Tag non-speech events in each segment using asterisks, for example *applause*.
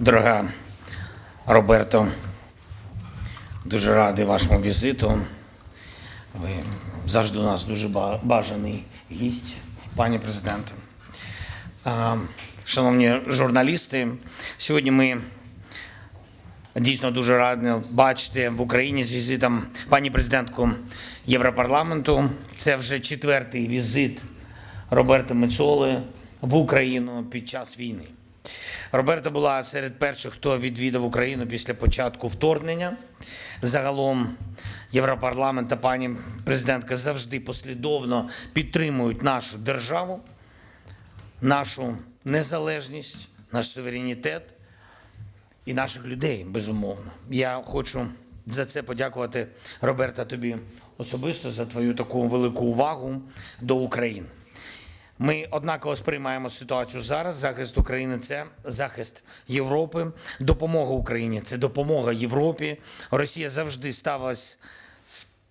Дорога Роберто, дуже радий вашому візиту. Ви завжди у нас дуже бажаний гість, пані президенте. Шановні журналісти, сьогодні ми дійсно дуже раді бачити в Україні з візитом пані президентку Європарламенту. Це вже четвертий візит Роберта Мецоли в Україну під час війни. Роберта була серед перших, хто відвідав Україну після початку вторгнення. Загалом Європарламент та пані президентка завжди послідовно підтримують нашу державу, нашу незалежність, наш суверенітет і наших людей, безумовно. Я хочу за це подякувати Роберта тобі особисто за твою таку велику увагу до України. Ми однаково сприймаємо ситуацію зараз. Захист України це захист Європи, допомога Україні це допомога Європі. Росія завжди ставилась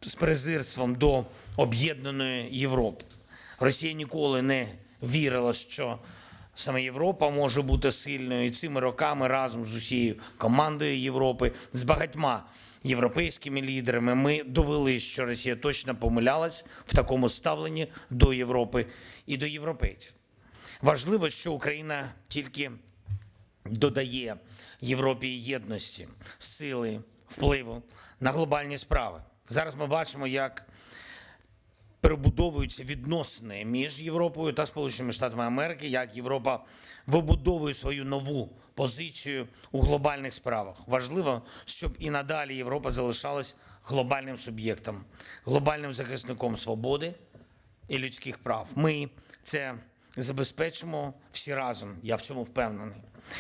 з- презирством до об'єднаної Європи. Росія ніколи не вірила, що саме Європа може бути сильною. І цими роками разом з усією командою Європи, з багатьма європейськими лідерами, ми довели, що Росія точно помилялась в такому ставленні до Європи і до європейців. Важливо, що Україна тільки додає Європі єдності, сили, впливу на глобальні справи. Зараз ми бачимо, як перебудовуються відносини між Європою та Сполученими Штатами Америки, як Європа вибудовує свою нову позицію у глобальних справах. Важливо, щоб і надалі Європа залишалась глобальним суб'єктом, глобальним захисником свободи і людських прав. Ми це забезпечимо всі разом. Я в цьому впевнений.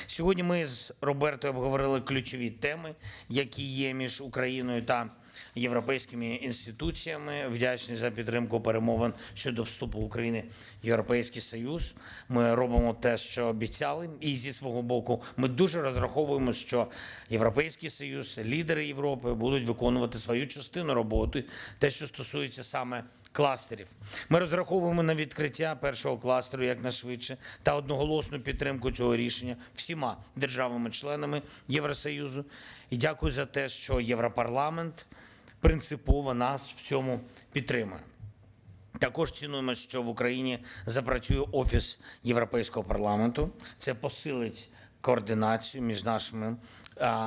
Сьогодні ми з Робертою обговорили ключові теми, які є між Україною та європейськими інституціями. Вдячні за підтримку перемовин щодо вступу України в Європейський Союз. Ми робимо те, що обіцяли, і зі свого боку ми дуже розраховуємо, що Європейський Союз, лідери Європи будуть виконувати свою частину роботи, те, що стосується саме кластерів. Ми розраховуємо на відкриття першого кластеру якнайшвидше та одноголосну підтримку цього рішення всіма державами-членами Євросоюзу. І дякую за те, що Європарламент принципово нас в цьому підтримує. Також цінуємо, що в Україні запрацює офіс Європейського парламенту. Це посилить координацію між нашими.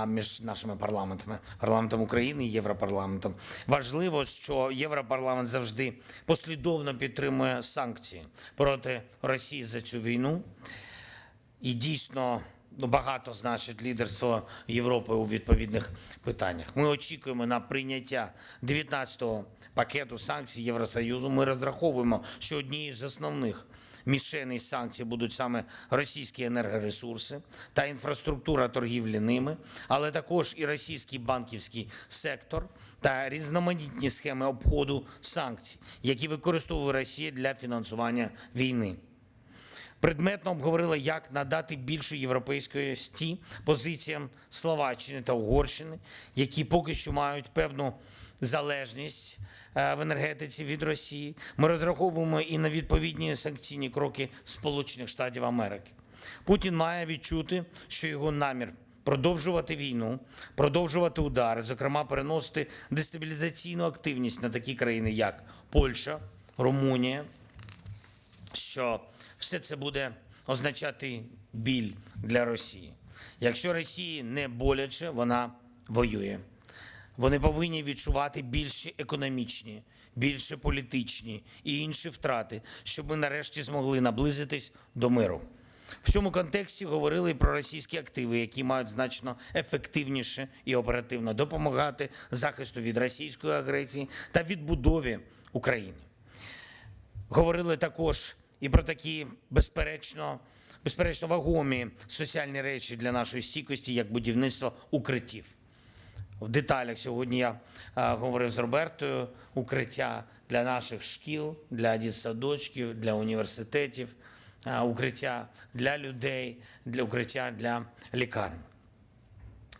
Між нашими парламентами, парламентом України і Європарламентом, важливо, що Європарламент завжди послідовно підтримує санкції проти Росії за цю війну. І дійсно багато значить лідерство Європи у відповідних питаннях. Ми очікуємо на прийняття 19-го пакету санкцій Євросоюзу. Ми розраховуємо, що однією з основних мішеней санкцій будуть саме російські енергоресурси та інфраструктура торгівлі ними, але також і російський банківський сектор та різноманітні схеми обходу санкцій, які використовує Росія для фінансування війни. Предметно обговорили, як надати більше європейської сті позиціям Словаччини та Угорщини, які поки що мають певну залежність е, в енергетиці від Росії. Ми розраховуємо і на відповідні санкційні кроки Сполучених Штатів Америки. Путін має відчути, що його намір продовжувати війну, продовжувати удари, зокрема переносити дестабілізаційну активність на такі країни, як Польща, Румунія, що все це буде означати біль для Росії. Якщо Росії не боляче, вона воює. Вони повинні відчувати більші економічні, більше політичні і інші втрати, щоб ми нарешті змогли наблизитись до миру. В цьому контексті говорили про російські активи, які мають значно ефективніше і оперативно допомагати захисту від російської агресії та відбудові України. Говорили також і про такі безперечно, безперечно вагомі соціальні речі для нашої стійкості, як будівництво укриттів. В деталях сьогодні я а, говорив з Робертою укриття для наших шкіл, для дітсадочків, для університетів, а, укриття для людей, для укриття для лікарень.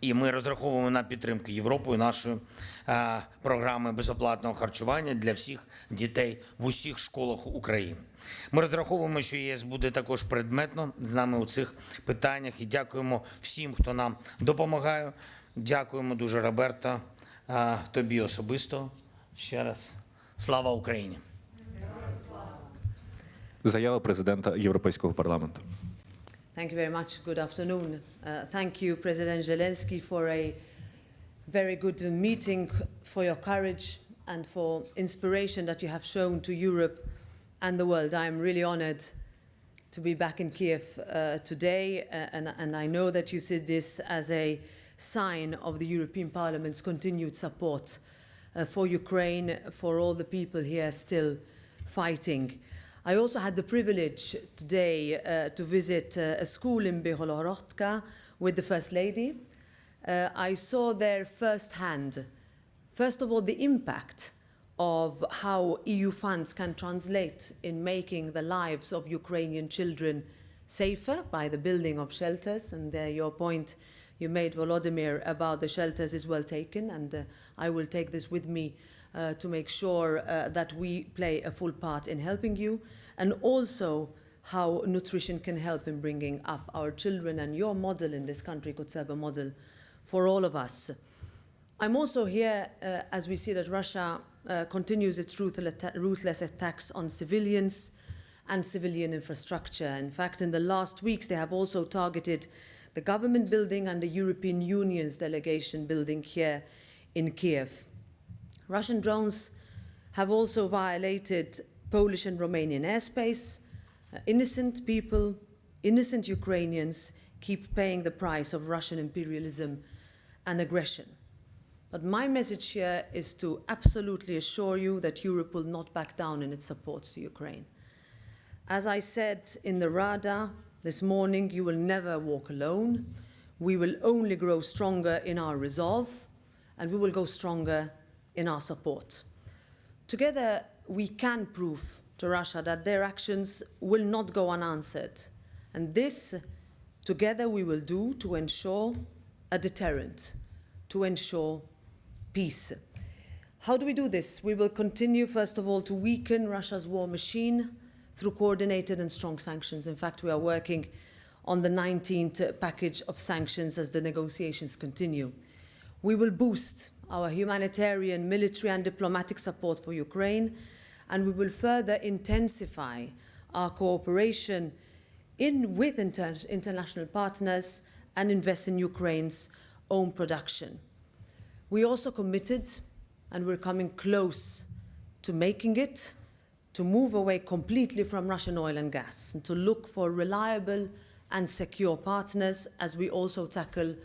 І ми розраховуємо на підтримку Європою нашої е, програми безоплатного харчування для всіх дітей в усіх школах України. Ми розраховуємо, що ЄС буде також предметно з нами у цих питаннях. І дякуємо всім, хто нам допомагає. Дякуємо дуже, Роберта, е, тобі особисто. Ще раз слава Україні! Заява президента Європейського парламенту. Thank you very much. Good afternoon. Uh, thank you, President Zelensky, for a very good meeting, for your courage and for inspiration that you have shown to Europe and the world. I am really honored to be back in Kiev uh, today, uh, and, and I know that you see this as a sign of the European Parliament's continued support uh, for Ukraine, for all the people here still fighting. I also had the privilege today uh, to visit uh, a school in Biholohorotka with the First Lady. Uh, I saw there firsthand, first of all, the impact of how EU funds can translate in making the lives of Ukrainian children safer by the building of shelters. And uh, your point you made, Volodymyr, about the shelters is well taken, and uh, I will take this with me to make sure uh, that we play a full part in helping you, and also how nutrition can help in bringing up our children. And your model in this country could serve a model for all of us. I'm also here uh, as we see that Russia uh, continues its ruthless attacks on civilians and civilian infrastructure. In fact, in the last weeks, they have also targeted the government building and the European Union's delegation building here in Kiev. Russian drones have also violated Polish and Romanian airspace. Uh, innocent people, innocent Ukrainians keep paying the price of Russian imperialism and aggression. But my message here is to absolutely assure you that Europe will not back down in its support to Ukraine. As I said in the Rada this morning, you will never walk alone. We will only grow stronger in our resolve, and we will go stronger in our support. Together, we can prove to Russia that their actions will not go unanswered. And this, together, we will do to ensure a deterrent, to ensure peace. How do we do this? We will continue, first of all, to weaken Russia's war machine through coordinated and strong sanctions. In fact, we are working on the 19th package of sanctions as the negotiations continue. We will boost our humanitarian, military, and diplomatic support for Ukraine, and we will further intensify our cooperation in, with inter- international partners and invest in Ukraine's own production. We also committed, and we're coming close to making it, to move away completely from Russian oil and gas and to look for reliable and secure partners as we also tackle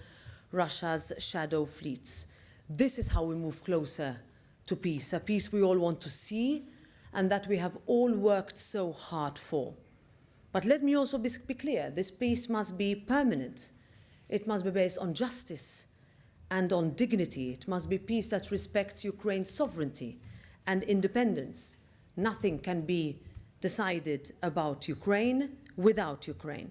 Russia's shadow fleets. This is how we move closer to peace, a peace we all want to see and that we have all worked so hard for. But let me also be, clear this peace must be permanent, it must be based on justice and on dignity. It must be peace that respects Ukraine's sovereignty and independence. Nothing can be decided about Ukraine without Ukraine.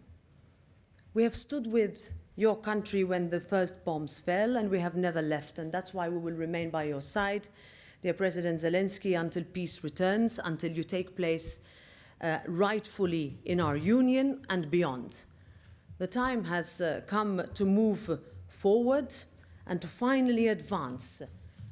We have stood with your country when the first bombs fell, and we have never left, and that's why we will remain by your side, dear President Zelensky, until peace returns, until you take place uh, rightfully in our union and beyond. The time has uh, come to move forward and to finally advance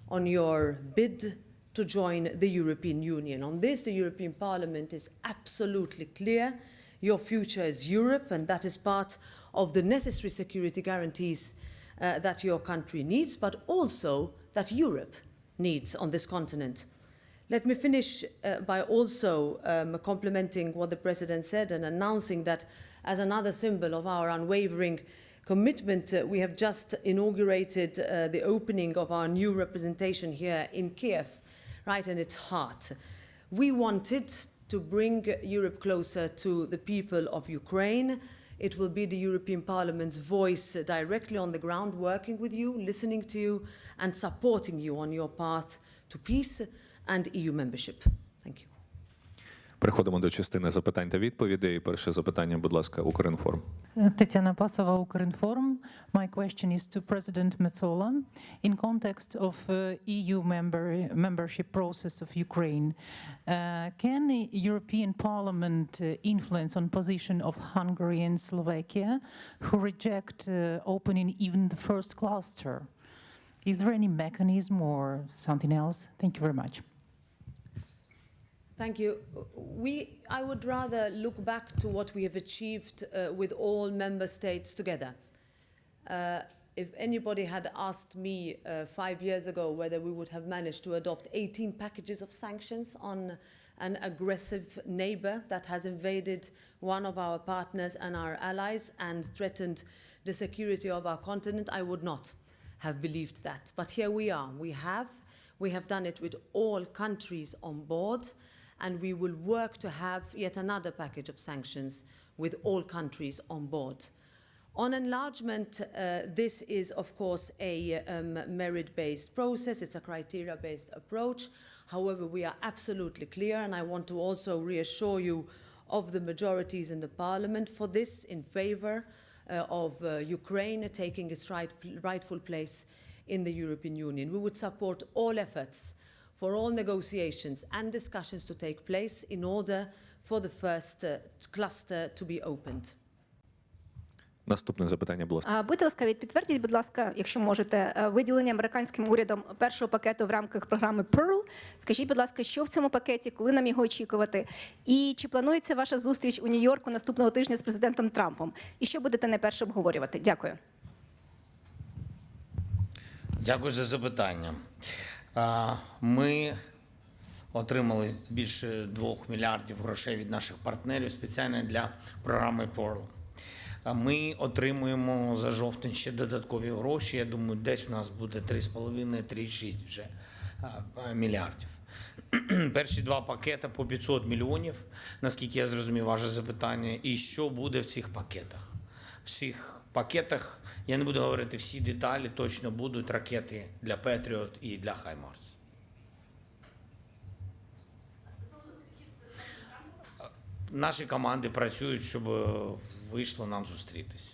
on your bid to join the European Union. On this, the European Parliament is absolutely clear. Your future is Europe, and that is part of the necessary security guarantees uh, that your country needs, but also that Europe needs on this continent. Let me finish uh, by also um, complimenting what the President said and announcing that, as another symbol of our unwavering commitment, uh, we have just inaugurated uh, the opening of our new representation here in Kiev, right in its heart. We wanted to bring Europe closer to the people of Ukraine. It will be the European Parliament's voice directly on the ground, working with you, listening to you, and supporting you on your path to peace and EU membership. Переходимо до частини запитань та відповідей. Перше запитання, будь ласка, Укрінформ. Tetiana Pasova, Ukrinform. My question is to President Metsola. In context of uh, EU member, membership process of Ukraine, uh, can the European Parliament uh, influence on position of Hungary and Slovakia, who reject uh, opening even the first cluster? Is there any mechanism or something else? Thank you very much. Thank you. We, I would rather look back to what we have achieved uh, with all member states together. Uh, if anybody had asked me uh, five years ago whether we would have managed to adopt 18 packages of sanctions on an aggressive neighbor that has invaded one of our partners and our allies and threatened the security of our continent, I would not have believed that. But here we are. We have. We have done it with all countries on board, and we will work to have yet another package of sanctions with all countries on board. On enlargement, uh, this is, of course, a um, merit-based process. It's a criteria-based approach. However, we are absolutely clear, and I want to also reassure you of the majorities in the parliament for this in favor uh, of uh, Ukraine taking its right, rightful place in the European Union. We would support all efforts for all negotiations and discussions to take place in order for the first uh, cluster to be opened. Наступне запитання, будь ласка. А, Будьте ласкаві, підтвердіть, будь ласка, якщо можете, е, виділення американським урядом першого пакету в рамках програми Pearl. Скажіть, будь ласка, що в цьому пакеті, коли нам його очікувати? І чи планується ваша зустріч у Нью-Йорку наступного тижня з президентом Трампом? І що будете найперше обговорювати? Дякую. Дякую за запитання. Ми отримали більше 2 мільярдів грошей від наших партнерів спеціально для програми Pearl. Ми отримуємо за жовтень ще додаткові гроші. Я думаю, десь у нас буде 3,5-3,6 вже мільярдів. *clears throat* Перші два пакети по 500 мільйонів, наскільки я зрозумів ваше запитання. І що буде в цих пакетах? В цих пакетах я не буду говорити всі деталі, точно будуть ракети для Петріот і для Хаймарс. Наші команди працюють, щоб е, вийшло нам зустрітись.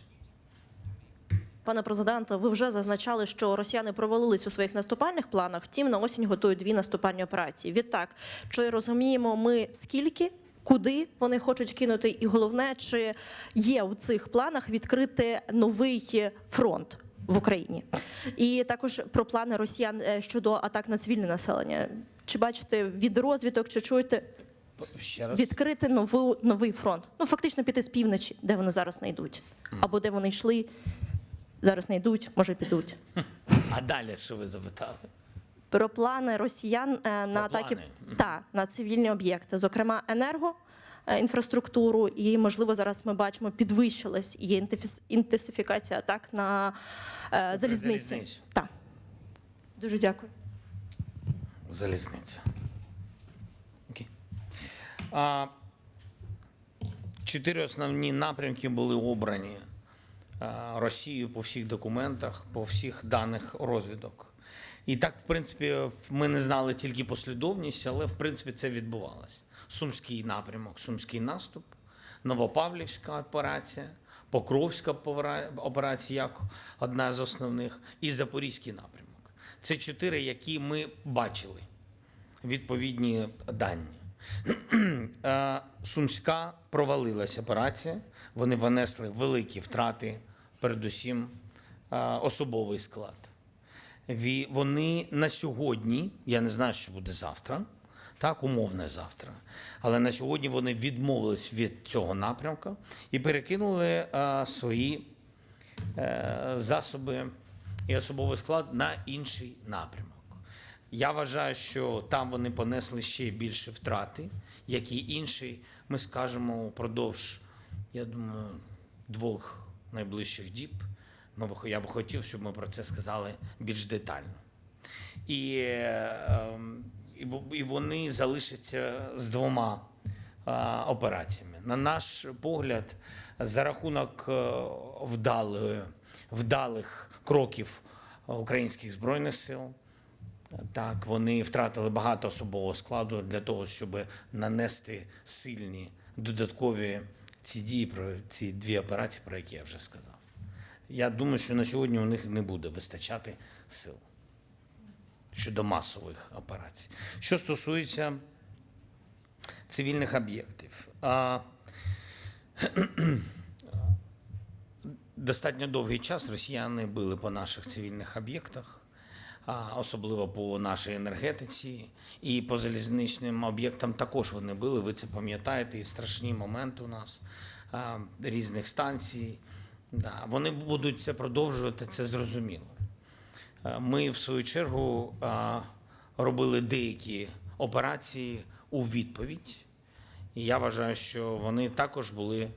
Пане президенте, ви вже зазначали, що росіяни провалились у своїх наступальних планах. Втім, на осінь готують дві наступальні операції. Відтак, чи розуміємо ми скільки, куди вони хочуть кинути, і головне, чи є у цих планах відкрити новий фронт в Україні? І також про плани росіян е, щодо атак на цивільне населення. Чи бачите від розвідок, чи чуєте Ще раз. відкрити нову, новий фронт? Ну фактично піти з півночі, де вони зараз не йдуть, або де вони йшли. Зараз не йдуть, може підуть. А далі що ви запитали? Про плани росіян е, на Про атаки плани? та, на цивільні об'єкти, зокрема енерго. е, Інфраструктуру, і можливо зараз ми бачимо, підвищилась інтефіс- інтенсифікація атак на е, залізниці. залізницю. Так. Дуже дякую. Залізниця. Окей. А, чотири основні напрямки були обрані а, Росією по всіх документах, по всіх даних розвідок. І так, в принципі, ми не знали тільки послідовність, але в принципі це відбувалося. Сумський напрямок, Сумський наступ, Новопавлівська операція, Покровська операція як одна з основних, і Запорізький напрямок. Це чотири, які ми бачили відповідні дані. Е, Сумська провалилась операція. Вони понесли великі втрати, передусім е, особовий склад. Вони на сьогодні, я не знаю, що буде завтра, так, умовне завтра. Але на сьогодні вони відмовились від цього напрямку і перекинули е, свої е, засоби і особовий склад на інший напрямок. Я вважаю, що там вони понесли ще більше втрати, як і інші, ми скажемо упродовж, я думаю, двох найближчих діб. Ми б, я б хотів, щоб ми про це сказали більш детально. І, ем, і вони залишаться з двома е, операціями. На наш погляд, за рахунок е, вдалої, вдалих кроків українських збройних сил, Так, вони втратили багато особового складу для того, щоб нанести сильні додаткові ці дії про ці дві операції, про які я вже сказав. Я думаю, що на сьогодні у них не буде вистачати сил щодо масових операцій. Що стосується цивільних об'єктів, *clears throat* достатньо довгий час росіяни били по наших цивільних об'єктах, особливо по нашій енергетиці, і по залізничним об'єктам також вони били. Ви це пам'ятаєте, і страшні моменти у нас різних станцій. Да, вони будуть це продовжувати, це зрозуміло. Ми, в свою чергу, робили деякі операції у відповідь. І я вважаю, що вони також були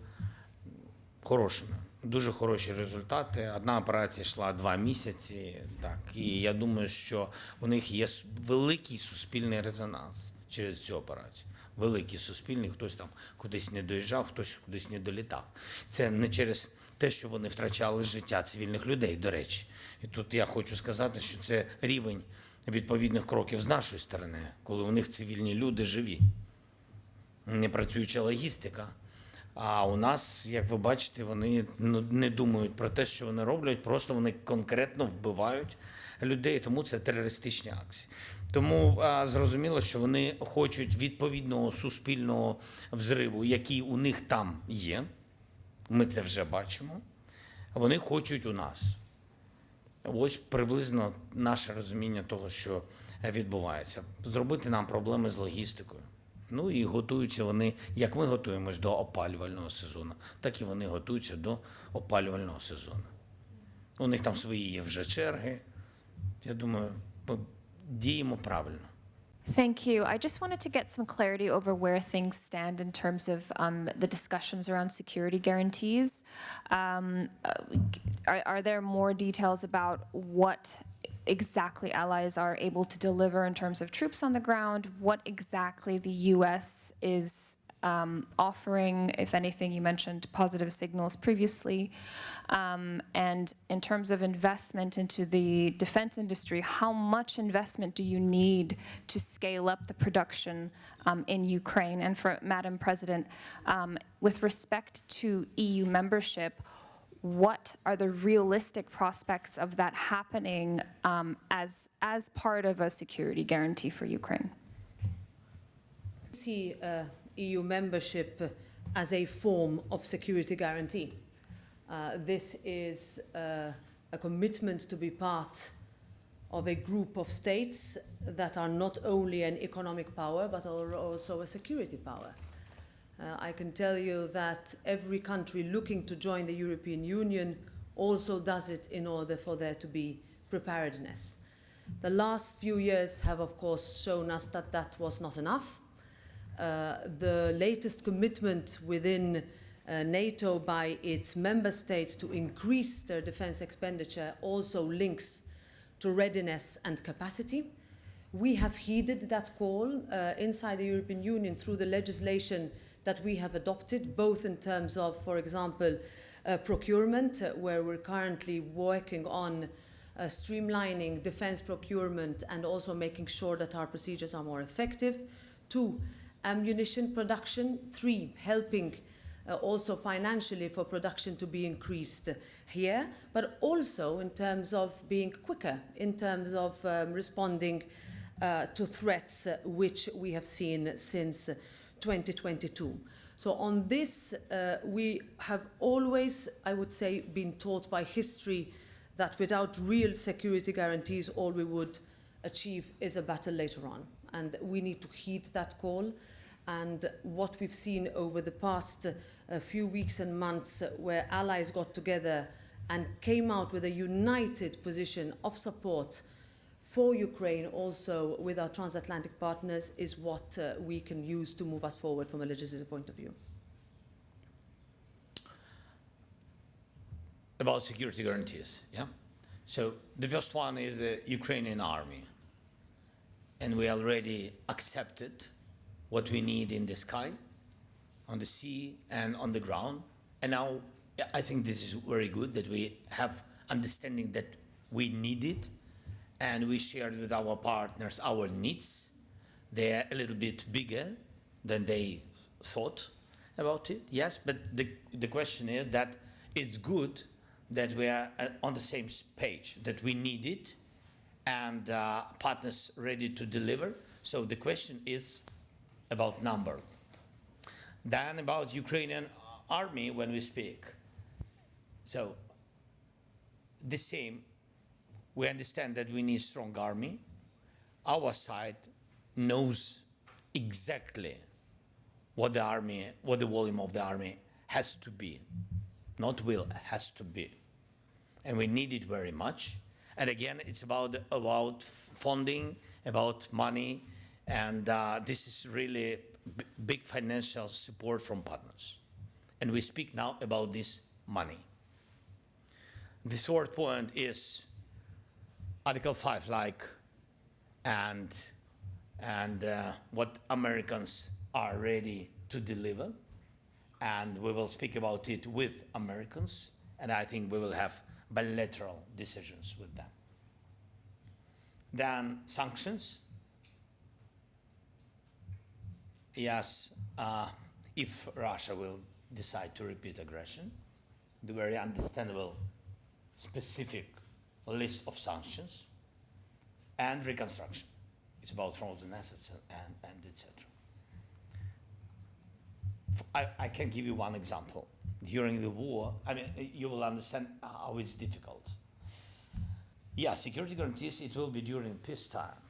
хорошими. Дуже хороші результати. Одна операція йшла два місяці. Так, і я думаю, що у них є великий суспільний резонанс через цю операцію. Великий суспільний, хтось там кудись не доїжджав, хтось кудись не долітав. Це не через те, що вони втрачали життя цивільних людей, до речі. І тут я хочу сказати, що це рівень відповідних кроків з нашої сторони, коли у них цивільні люди живі не працююча логістика. А у нас, як ви бачите, вони ну, не думають про те, що вони роблять, просто вони конкретно вбивають людей, тому це терористичні акції. Тому а, зрозуміло, що вони хочуть відповідного суспільного взриву, який у них там є. Ми це вже бачимо. Вони хочуть у нас. Ось приблизно наше розуміння того, що відбувається. Зробити нам проблеми з логістикою. Ну і готуються вони, як ми готуємось до опалювального сезону, так і вони готуються до опалювального сезону. У них там свої є вже черги. Я думаю, ми діємо правильно. Thank you. I just wanted to get some clarity over where things stand in terms of um, the discussions around security guarantees. Um, uh, are, are there more details about what exactly allies are able to deliver in terms of troops on the ground? What exactly the U.S. is um, offering, if anything, you mentioned positive signals previously. Um, and in terms of investment into the defense industry, how much investment do you need to scale up the production um, in Ukraine? And for Madam President, um, with respect to EU membership, what are the realistic prospects of that happening um, as, as part of a security guarantee for Ukraine? see uh, EU membership as a form of security guarantee. Uh, this is uh, a commitment to be part of a group of states that are not only an economic power but are also a security power. Uh, I can tell you that every country looking to join the European Union also does it in order for there to be preparedness. The last few years have, of course, shown us that that was not enough. Uh, the latest commitment within uh, NATO by its member states to increase their defense expenditure also links to readiness and capacity. We have heeded that call uh, inside the European Union through the legislation that we have adopted, both in terms of, for example, uh, procurement, uh, where we're currently working on uh, streamlining defense procurement and also making sure that our procedures are more effective. Two, ammunition production. Three, helping uh, also financially for production to be increased here, but also in terms of being quicker, in terms of um, responding uh, to threats uh, which we have seen since 2022. So on this, uh, we have always, I would say, been taught by history that without real security guarantees, all we would achieve is a battle later on. And we need to heed that call. And what we've seen over the past uh, few weeks and months, uh, where allies got together and came out with a united position of support for Ukraine, also with our transatlantic partners, is what uh, we can use to move us forward from a legislative point of view. About security guarantees, yeah? So the first one is the Ukrainian army. And we already accepted what we need in the sky, on the sea, and on the ground. And now I think this is very good that we have understanding that we need it and we shared with our partners our needs. They're a little bit bigger than they thought about it, yes, but the, the question is that it's good that we are uh, on the same page, that we need it, and uh, partners ready to deliver. So the question is about number. Then about Ukrainian army when we speak. So the same, we understand that we need strong army. Our side knows exactly what the army, what the volume of the army has to be, not will, has to be and we need it very much. And again, it's about about funding, about money, and uh, this is really big financial support from partners. And we speak now about this money. The third point is Article Five, like, and and uh, what Americans are ready to deliver and we will speak about it with Americans, and I think we will have bilateral decisions with them. Then sanctions. Yes, uh, if Russia will decide to repeat aggression, the very understandable, specific list of sanctions, and reconstruction. It's about frozen assets and, and, and etc. I, I can give you one example. During the war, I mean, you will understand how it's difficult. Yeah, security guarantees, it will be during peacetime.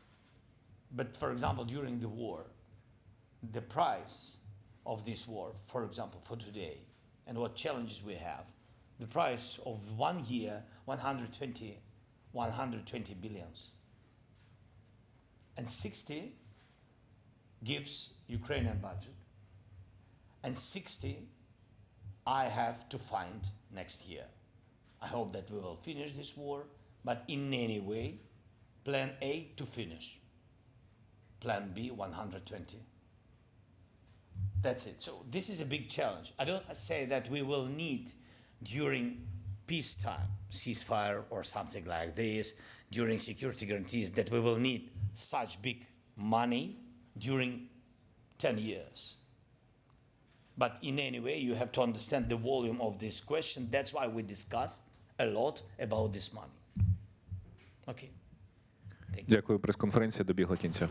But for example, during the war, the price of this war, for example, for today, and what challenges we have, the price of one year, 120, 120 billions. And 60 gives Ukrainian budget and 60 I have to find next year. I hope that we will finish this war, but in any way, plan A to finish, plan B 120. That's it. So this is a big challenge. I don't say that we will need during peacetime, ceasefire or something like this, during security guarantees, that we will need such big money during 10 years. But in any way, you have to understand the volume of this question. That's why we discuss a lot about this money. Okay. Дякую. Прес-конференція добігла кінця.